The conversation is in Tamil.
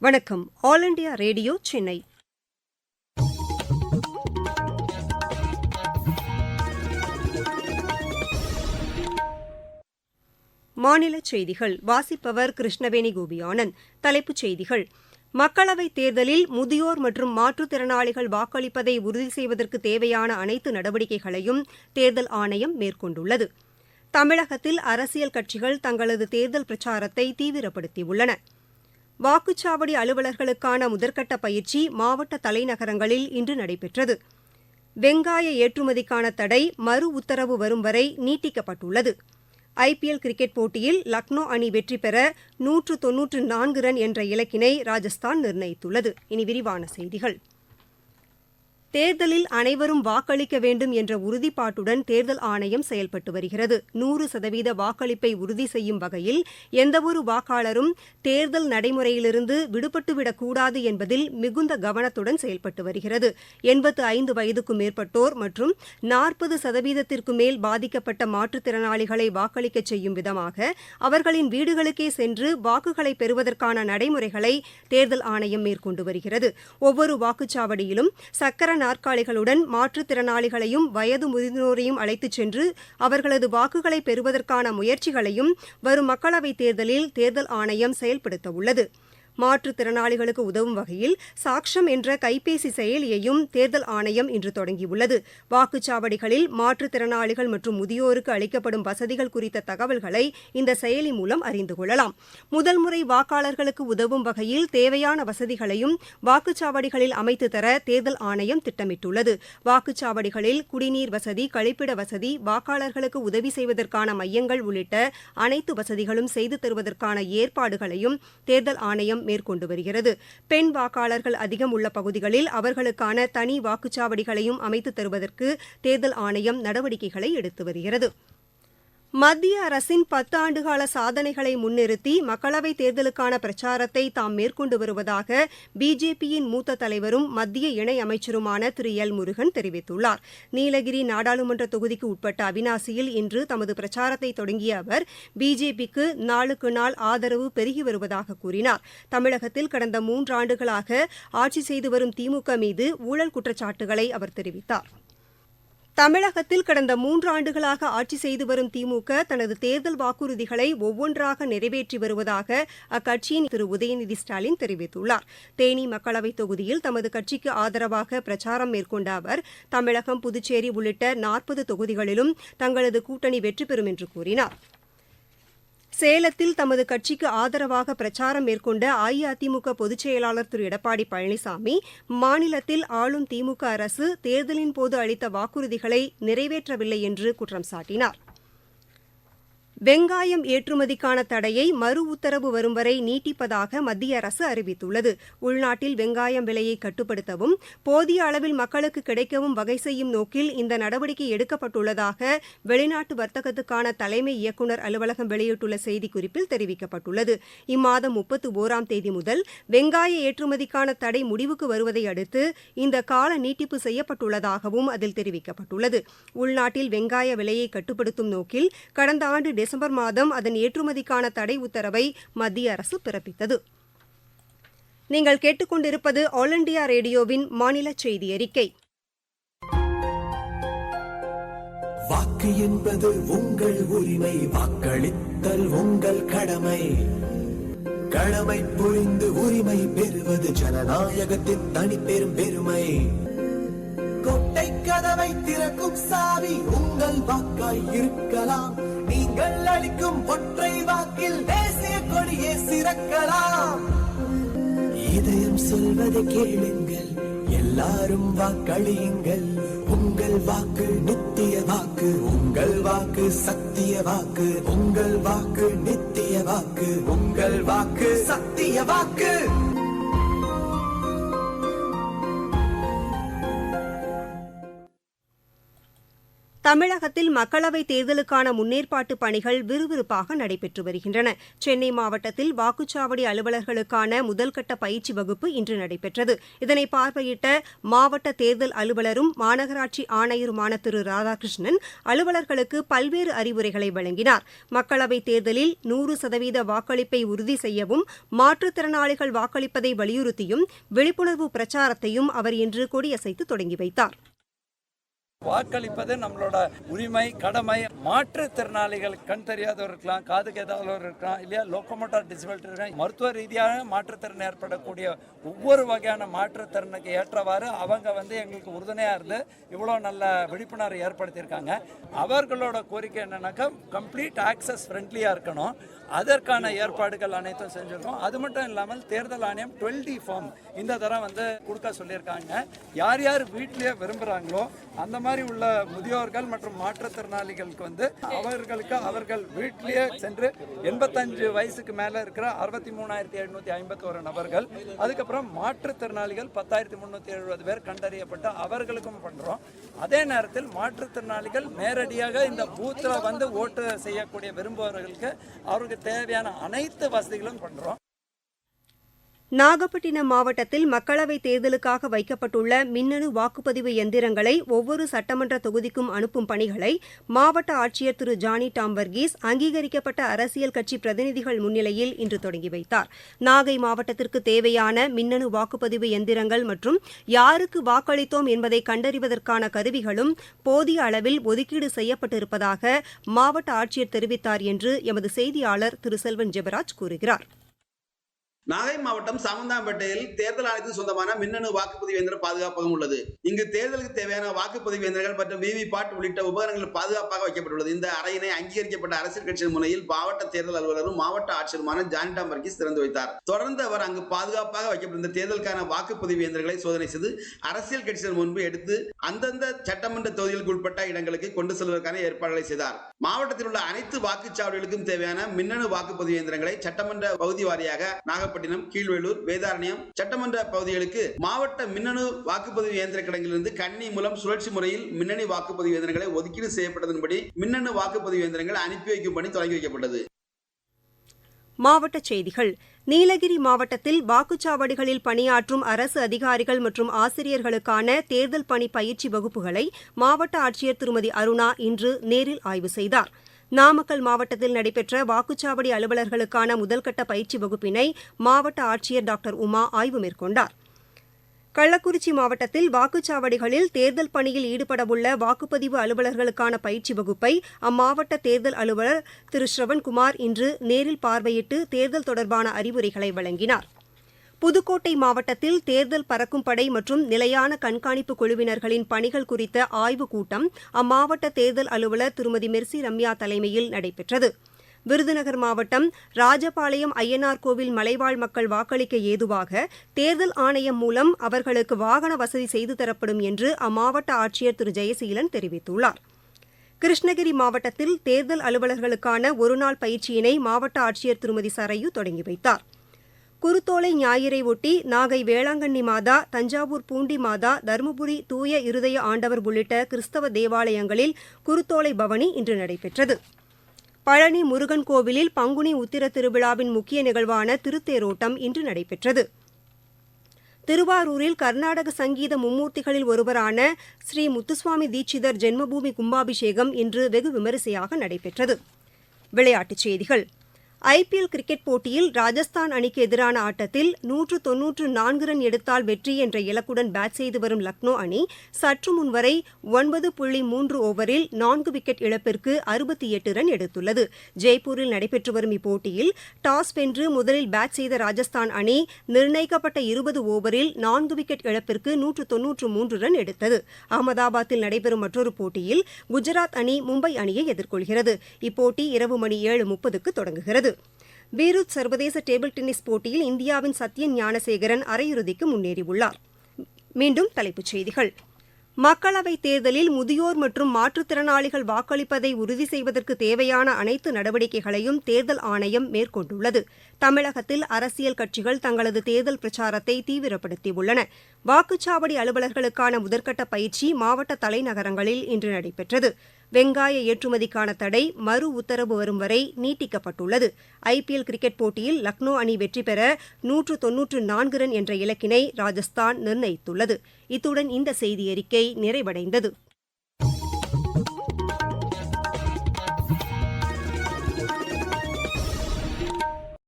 வணக்கம். All India radio Chennai. மாநில செய்திகள். வாசிப்பவர் கிருஷ்ணவேணி கோபியானந்த். தலைப்புச் செய்திகள். மக்களவைத் தேர்தலில் முதியோர் மற்றும் மாற்றுத்திறனாளிகள் வாக்களிப்பதை உறுதி செய்வதற்கு தேவையான அனைத்து நடவடிக்கைகளையும் தேர்தல் ஆணையம் மேற்கொண்டுள்ளது. தமிழகத்தில் அரசியல் கட்சிகள் தங்களது தேர்தல் பிரச்சாரத்தை தீவிரப்படுத்தியுள்ளன. வாக்குச்சாவடி அலுவலர்களுக்கான முதற்கட்ட பயிற்சி மாவட்ட தலைநகரங்களில் இன்று நடைபெற்றது. வெங்காய ஏற்றுமதிக்கான தடை மறு உத்தரவு வரும் வரை நீட்டிக்கப்பட்டுள்ளது. ஐபிஎல் கிரிக்கெட் போட்டியில் லக்னோ அணி வெற்றி பெற நூற்று தொன்னூற்று நான்கு ரன் என்ற இலக்கினை ராஜஸ்தான் நிர்ணயித்துள்ளது. இனி விரிவான செய்திகள். தேர்தலில் அனைவரும் வாக்களிக்க வேண்டும் என்ற உறுதிப்பாட்டுடன் தேர்தல் ஆணையம் செயல்பட்டு வருகிறது. நூறு சதவீத வாக்களிப்பை உறுதி செய்யும் வகையில் எந்தவொரு வாக்காளரும் தேர்தல் நடைமுறையிலிருந்து விடுபட்டுவிடக்கூடாது என்பதில் மிகுந்த கவனத்துடன் செயல்பட்டு வருகிறது. எண்பத்து ஐந்து வயதுக்கும் மேற்பட்டோர் மற்றும் நாற்பது சதவீதத்திற்கு மேல் பாதிக்கப்பட்ட மாற்றுத்திறனாளிகளை வாக்களிக்கச் செய்யும் விதமாக அவர்களின் வீடுகளுக்கே சென்று வாக்குகளை பெறுவதற்கான நடைமுறைகளை தேர்தல் ஆணையம் மேற்கொண்டு வருகிறது. ஒவ்வொரு வாக்குச்சாவடியிலும் சக்கர நாற்காலிகளுடன் மாற்றுத்திறனாளிகளையும் வயது முதிர்ந்தோரையும் அழைத்துச் சென்று அவர்களது வாக்குகளை பெறுவதற்கான முயற்சிகளையும் வரும் மக்களவைத் தேர்தலில் தேர்தல் ஆணையம் செயல்படுத்த உள்ளது மாற்றுத்திறனாளிகளுக்கு உதவும் வகையில் சாக்ஷம் என்ற கைபேசி செயலியையும் தேர்தல் ஆணையம் இன்று தொடங்கியுள்ளது. வாக்குச்சாவடிகளில் மாற்றுத்திறனாளிகள் மற்றும் முதியோருக்கு அளிக்கப்படும் வசதிகள் குறித்த தகவல்களை இந்த செயலி மூலம் அறிந்து கொள்ளலாம். முதல் முறை வாக்காளர்களுக்கு உதவும் வகையில் தேவையான வசதிகளையும் வாக்குச்சாவடிகளில் அமைத்து தர தேர்தல் ஆணையம் திட்டமிட்டுள்ளது. வாக்குச்சாவடிகளில் குடிநீர் வசதி கழிப்பிட வசதி வாக்காளர்களுக்கு உதவி செய்வதற்கான மையங்கள் உள்ளிட்ட அனைத்து வசதிகளும் செய்து தருவதற்கான ஏற்பாடுகளையும் தேர்தல் ஆணையம் மேற்கொண்டு வருகிறது பெண் வாக்காளர்கள் அதிகம் உள்ள பகுதிகளில் அவர்களுக்கான தனி வாக்குச்சாவடிகளையும் அமைத்து தருவதற்கு தேர்தல் ஆணையம் நடவடிக்கைகளை எடுத்து வருகிறது. மத்திய அரசின் பத்து ஆண்டுகால சாதனைகளை முன்னிறுத்தி மக்களவைத் தேர்தலுக்கான பிரச்சாரத்தை தாம் மேற்கொண்டு வருவதாக பிஜேபியின் மூத்த தலைவரும் மத்திய இணையமைச்சருமான திரு எல் முருகன் தெரிவித்துள்ளார். நீலகிரி நாடாளுமன்ற தொகுதிக்கு உட்பட்ட அவினாசியில் இன்று தமது பிரச்சாரத்தை தொடங்கிய அவர் பிஜேபிக்கு நாளுக்கு நாள் ஆதரவு பெருகி வருவதாக கூறினார். தமிழகத்தில் கடந்த மூன்றாண்டுகளாக ஆட்சி செய்து வரும் திமுக மீது ஊழல் குற்றச்சாட்டுகளை அவர் தெரிவித்தார். தமிழகத்தில் கடந்த மூன்றாண்டுகளாக ஆட்சி செய்து வரும் திமுக தனது தேர்தல் வாக்குறுதிகளை ஒவ்வொன்றாக நிறைவேற்றி வருவதாக அக்கட்சியின் திரு. உதயநிதி ஸ்டாலின் தெரிவித்துள்ளார். தேனி மக்களவைத் தொகுதியில் தமது கட்சிக்கு ஆதரவாக பிரச்சாரம் மேற்கொண்ட அவர் தமிழகம் புதுச்சேரி உள்ளிட்ட நாற்பது தொகுதிகளிலும் தங்களது கூட்டணி வெற்றி பெறும் என்று கூறினார். சேலத்தில் தமது கட்சிக்கு ஆதரவாக பிரச்சாரம் மேற்கொண்ட அஇஅதிமுக பொதுச் செயலாளர் திரு எடப்பாடி பழனிசாமி மாநிலத்தில் ஆளும் திமுக அரசு தேர்தலின் போது அளித்த வாக்குறுதிகளை நிறைவேற்றவில்லை என்று குற்றம் சாட்டினார். வெங்காயம் ஏற்றுமதிக்கான தடையை மறு உத்தரவு வரும் வரை நீட்டிப்பதாக மத்திய அரசு அறிவித்துள்ளது. உள்நாட்டில் வெங்காயம் விலையை கட்டுப்படுத்தவும் போதிய அளவில் மக்களுக்கு கிடைக்கவும் வகை செய்யும் நோக்கில் இந்த நடவடிக்கை எடுக்கப்பட்டுள்ளதாக வெளிநாட்டு வர்த்தகத்துக்கான தலைமை இயக்குநர் அலுவலகம் வெளியிட்டுள்ள செய்திக்குறிப்பில் தெரிவிக்கப்பட்டுள்ளது. இம்மாதம் முப்பத்து ஓராம் தேதி முதல் வெங்காய ஏற்றுமதிக்கான தடை முடிவுக்கு வருவதை அடுத்து இந்த கால நீட்டிப்பு செய்யப்பட்டுள்ளதாகவும் அதில் தெரிவிக்கப்பட்டுள்ளது. உள்நாட்டில் வெங்காய விலையை கட்டுப்படுத்தும் நோக்கில் கடந்த ஆண்டு டிசம்பர் மாதம் அதன் ஏற்றுமதிக்கான தடை உத்தரவை மத்திய அரசு பிறப்பித்தது. நீங்கள் கேட்டுக்கொண்டிருப்பது ஆல் இண்டியா ரேடியோவின் மாநில செய்தி அறிக்கை. வாக்கு என்பது உங்கள் உரிமை வாக்களித்தல் உங்கள் கடமை. கடமை புரிந்து உரிமை பெறுவது ஜனநாயகத்தின் தனிப்பெரும் பெருமை. கதவை திறக்கும் சாவி உங்கள் வாக்காய் இருக்கலாம். நீங்கள் அளிக்கும் ஒற்றை வாக்கில் தேசிய கொடியே சிறக்கலாம். இதயம் சொல்வதை கேளுங்கள் எல்லாரும் வாக்களியுங்கள். உங்கள் வாக்கு நித்திய வாக்கு உங்கள் வாக்கு சத்திய வாக்கு. உங்கள் வாக்கு நித்திய வாக்கு உங்கள் வாக்கு சத்திய வாக்கு. தமிழகத்தில் மக்களவைத் தேர்தலுக்கான முன்னேற்பாட்டு பணிகள் விறுவிறுப்பாக நடைபெற்று வருகின்றன. சென்னை மாவட்டத்தில் வாக்குச்சாவடி அலுவலர்களுக்கான முதல்கட்ட பயிற்சி வகுப்பு இன்று நடைபெற்றது. இதனை பார்வையிட்ட மாவட்ட தேர்தல் அலுவலரும் மாநகராட்சி ஆணையருமான திரு. ராதாகிருஷ்ணன் அலுவலர்களுக்கு பல்வேறு அறிவுரைகளை வழங்கினார். மக்களவைத் தேர்தலில் நூறு சதவீத வாக்களிப்பை உறுதி செய்யவும் மாற்றுத்திறனாளிகள் வாக்களிப்பதை வலியுறுத்தியும் விழிப்புணர்வு பிரச்சாரத்தையும் அவர் இன்று கொடியசைத்து தொடங்கி வைத்தார். வாக்களிப்பது நம்மளோட உரிமை கடமை. மாற்றுத்திறனாளிகள் கண் தெரியாதவர் இருக்கலாம் காது கேதாதவர் இருக்கலாம் இல்லையா? லோக்கோமோட்டார் டிசபிலிட்டி இருக்கலாம். மருத்துவ ரீதியாக மாற்றுத்திறன் ஏற்படக்கூடிய ஒவ்வொரு வகையான மாற்றுத்திறனுக்கு ஏற்றவாறு அவங்க வந்து எங்களுக்கு உறுதுணையாக இருந்து இவ்வளோ நல்ல விழிப்புணர்வு ஏற்படுத்தியிருக்காங்க. அவர்களோட கோரிக்கை என்னன்னாக்கா கம்ப்ளீட் ஆக்சஸ் ஃப்ரெண்ட்லியாக இருக்கணும். அதற்கான ஏற்பாடுகள் அனைத்தும் செஞ்சுருக்கோம். அது மட்டும் இல்லாமல் தேர்தல் ஆணையம் டுவெல்டி ஃபார்ம் இந்த தரம் வந்து கொடுக்க சொல்லியிருக்காங்க. யார் யார் வீட்டிலேயே விரும்புகிறாங்களோ அந்த மாதிரி உள்ள முதியோர்கள் மற்றும் மாற்றுத்திறனாளிகளுக்கு வந்து அவர்களுக்கு அவர்கள் வீட்டிலேயே சென்று எண்பத்தஞ்சு வயசுக்கு மேலே இருக்கிற அறுபத்தி மூணாயிரத்தி எழுநூற்றி ஐம்பத்தோரு நபர்கள் அதுக்கப்புறம் மாற்றுத்திறனாளிகள் பத்தாயிரத்தி முந்நூற்றி எழுபது பேர் கண்டறியப்பட்டு அவர்களுக்கும் பண்ணுறோம் அதே நேரத்தில் மாற்றுத்திறனாளிகள் நேரடியாக இந்த பூத்தில் வந்து ஓட்டு செய்யக்கூடிய விரும்புபவர்களுக்கு அவருக்கு தேவையான அனைத்து வசதிகளும் பண்ணுறோம் நாகப்பட்டினம் மாவட்டத்தில் மக்களவைத் தேர்தலுக்காக வைக்கப்பட்டுள்ள மின்னணு வாக்குப்பதிவு எந்திரங்களை ஒவ்வொரு சட்டமன்ற தொகுதிக்கும் அனுப்பும் பணிகளை மாவட்ட ஆட்சியர் திரு ஜானி டாம் வர்கீஸ் அங்கீகரிக்கப்பட்ட அரசியல் கட்சி பிரதிநிதிகள் முன்னிலையில் இன்று தொடங்கி வைத்தார். நாகை மாவட்டத்திற்கு தேவையான மின்னணு வாக்குப்பதிவு எந்திரங்கள் மற்றும் யாருக்கு வாக்களித்தோம் என்பதை கண்டறிவதற்கான கருவிகளும் போதிய அளவில் ஒதுக்கீடு செய்யப்பட்டிருப்பதாக மாவட்ட ஆட்சியர் தெரிவித்தார் என்று எமது செய்தியாளர் திரு செல்வன் ஜெபராஜ் கூறுகிறார். நாகை மாவட்டம் சாமந்தாம்பேட்டையில் தேர்தல் ஆணையத்துக்கு சொந்தமான மின்னணு வாக்குப்பதிவு இயந்திர பாதுகாப்பகம் உள்ளது. இங்கு தேர்தலுக்கு தேவையான வாக்குப்பதிவு இயந்திரங்கள் மற்றும் விவி பாட் உள்ளிட்ட உபகரணங்கள் பாதுகாப்பாக வைக்கப்பட்டுள்ளது. இந்த அறையினை அங்கீகரிக்கப்பட்ட அரசியல் கட்சியின் முனையில் மாவட்ட தேர்தல் அலுவலரும் மாவட்ட ஆட்சியருமான ஜானிடா மர்கிஸ் திறந்து வைத்தார். தொடர்ந்து அவர் அங்கு பாதுகாப்பாக வைக்கப்பட்டிருந்த தேர்தலுக்கான வாக்குப்பதிவு இயந்திரங்களை சோதனை செய்து அரசியல் கட்சியின் முன்பு எடுத்து அந்தந்த சட்டமன்ற தொகுதிகளுக்கு உட்பட்ட இடங்களுக்கு கொண்டு செல்வதற்கான ஏற்பாடுகளை செய்தார். மாவட்டத்தில் உள்ள அனைத்து வாக்குச்சாவடிகளுக்கும் தேவையான மின்னணு வாக்குப்பதிவு இயந்திரங்களை சட்டமன்ற பகுதி வாரியாக நாகப்பட்டினம் நாகப்பட்டினம் கீழ்வேலூர் வேதாரண்யம் சட்டமன்ற பகுதிகளுக்கு மாவட்ட மின்னணு வாக்குப்பதிவு இயந்திர கிடங்கிலிருந்து கணினி மூலம் சுழற்சி முறையில் மின்னணு வாக்குப்பதிவு இயந்திரங்களை ஒதுக்கீடு செய்யப்பட்டதன்படி மின்னணு வாக்குப்பதிவு இயந்திரங்கள் அனுப்பி வைக்கும் பணி தொடங்கி வைக்கப்பட்டது. மாவட்டச் செய்திகள். நீலகிரி மாவட்டத்தில் வாக்குச்சாவடிகளில் பணியாற்றும் அரசு அதிகாரிகள் மற்றும் ஆசிரியர்களுக்கான தேர்தல் பணி பயிற்சி வகுப்புகளை மாவட்ட ஆட்சியர் திருமதி அருணா இன்று நேரில் ஆய்வு செய்தாா் நாமக்கல் மாவட்டத்தில் நடைபெற்ற வாக்குச்சாவடி அலுவலர்களுக்கான முதல்கட்ட பயிற்சி வகுப்பினை மாவட்ட ஆட்சியர் டாக்டர் உமா ஆய்வு மேற்கொண்டார். கள்ளக்குறிச்சி மாவட்டத்தில் வாக்குச்சாவடிகளில் தேர்தல் பணியில் ஈடுபடவுள்ள வாக்குப்பதிவு அலுவலர்களுக்கான பயிற்சி வகுப்பை அம்மாவட்ட தேர்தல் அலுவலர் திரு. ஸ்ரவன்குமார் இன்று நேரில் பார்வையிட்டு தேர்தல் தொடர்பான அறிவுரைகளை வழங்கினார். புதுக்கோட்டை மாவட்டத்தில் தேர்தல் பறக்கும் படை மற்றும் நிலையான கண்காணிப்பு குழுவினர்களின் பணிகள் குறித்த ஆய்வுக் கூட்டம் அம்மாவட்ட தேர்தல் அலுவலர் திருமதி மெர்சி ரம்யா தலைமையில் நடைபெற்றது. விருதுநகர் மாவட்டம் ராஜபாளையம் ஐயனார் கோவில் மலைவாழ் மக்கள் வாக்களிக்க ஏதுவாக தேர்தல் ஆணையம் மூலம் அவர்களுக்கு வாகன வசதி செய்து தரப்படும் என்று அம்மாவட்ட ஆட்சியர் திரு ஜெயசீலன் தெரிவித்துள்ளார். கிருஷ்ணகிரி மாவட்டத்தில் தேர்தல் அலுவலர்களுக்கான ஒருநாள் பயிற்சியினை மாவட்ட ஆட்சியர் திருமதி சரையு தொடங்கி வைத்தார். குருத்தோலை ஞாயிறை ஒட்டி நாகை வேளாங்கண்ணி மாதா தஞ்சாவூர் பூண்டி மாதா தருமபுரி தூய இருதய ஆண்டவர் உள்ளிட்ட கிறிஸ்தவ தேவாலயங்களில் குருத்தோலை பவனி இன்று நடைபெற்றது. பழனி முருகன் கோவிலில் பங்குனி உத்திர திருவிழாவின் முக்கிய நிகழ்வான திருத்தேரோட்டம் இன்று நடைபெற்றது. திருவாரூரில் கர்நாடக சங்கீத மும்மூர்த்திகளில் ஒருவரான ஸ்ரீ முத்துசுவாமி தீட்சிதர் ஜென்மபூமி கும்பாபிஷேகம் இன்று வெகு விமரிசையாக நடைபெற்றது. விளையாட்டுச் செய்திகள். ஐபிஎல் கிரிக்கெட் போட்டியில் ராஜஸ்தான் அணிக்கு எதிரான ஆட்டத்தில் நூற்று தொன்னூற்று நான்கு ரன் எடுத்தால் வெற்றி என்ற இலக்குடன் பேட் செய்து வரும் லக்னோ அணி சற்று முன்வரை ஒன்பது புள்ளி மூன்று ஓவரில் நான்கு விக்கெட் இழப்பிற்கு அறுபத்தி எட்டு ரன் எடுத்துள்ளது. ஜெய்ப்பூரில் நடைபெற்று வரும் இப்போட்டியில் டாஸ் வென்று முதலில் பேட் செய்த ராஜஸ்தான் அணி நிர்ணயிக்கப்பட்ட இருபது ஓவரில் நான்கு விக்கெட் இழப்பிற்கு நூற்று தொன்னூற்று மூன்று ரன் எடுத்தது. அகமதாபாத்தில் நடைபெறும் மற்றொரு போட்டியில் குஜராத் அணி மும்பை அணியை எதிர்கொள்கிறது. இப்போட்டி இரவு மணி ஏழு முப்பதுக்கு தொடங்குகிறது. பீரூத் சர்வதேச டேபிள் டென்னிஸ் போட்டியில் இந்தியாவின் சத்யன் ஞானசேகரன் அரையிறுதிக்கு முன்னேறியுள்ளார். மீண்டும் தலைப்புச் செய்திகள். மக்களவைத் தேர்தலில் முதியோர் மற்றும் மாற்றுத்திறனாளிகள் வாக்களிப்பதை உறுதி செய்வதற்கு தேவையான அனைத்து நடவடிக்கைகளையும் தேர்தல் ஆணையம் மேற்கொண்டுள்ளது. தமிழகத்தில் அரசியல் கட்சிகள் தங்களது தேர்தல் பிரச்சாரத்தை தீவிரப்படுத்தியுள்ளன. வாக்குச்சாவடி அலுவலர்களுக்கான முதற்கட்ட பயிற்சி மாவட்ட தலைநகரங்களில் இன்று நடைபெற்றது. வெங்காய ஏற்றுமதிக்கான தடை மறு உத்தரவு வரும் வரை நீட்டிக்கப்பட்டுள்ளது. ஐபிஎல் கிரிக்கெட் போட்டியில் லக்னோ அணி வெற்றி பெற நூற்று தொன்னூற்று நான்கு ரன் என்ற இலக்கினை ராஜஸ்தான் நிர்ணயித்துள்ளது. இத்துடன் இந்த செய்தி அறிக்கை நிறைவடைந்தது.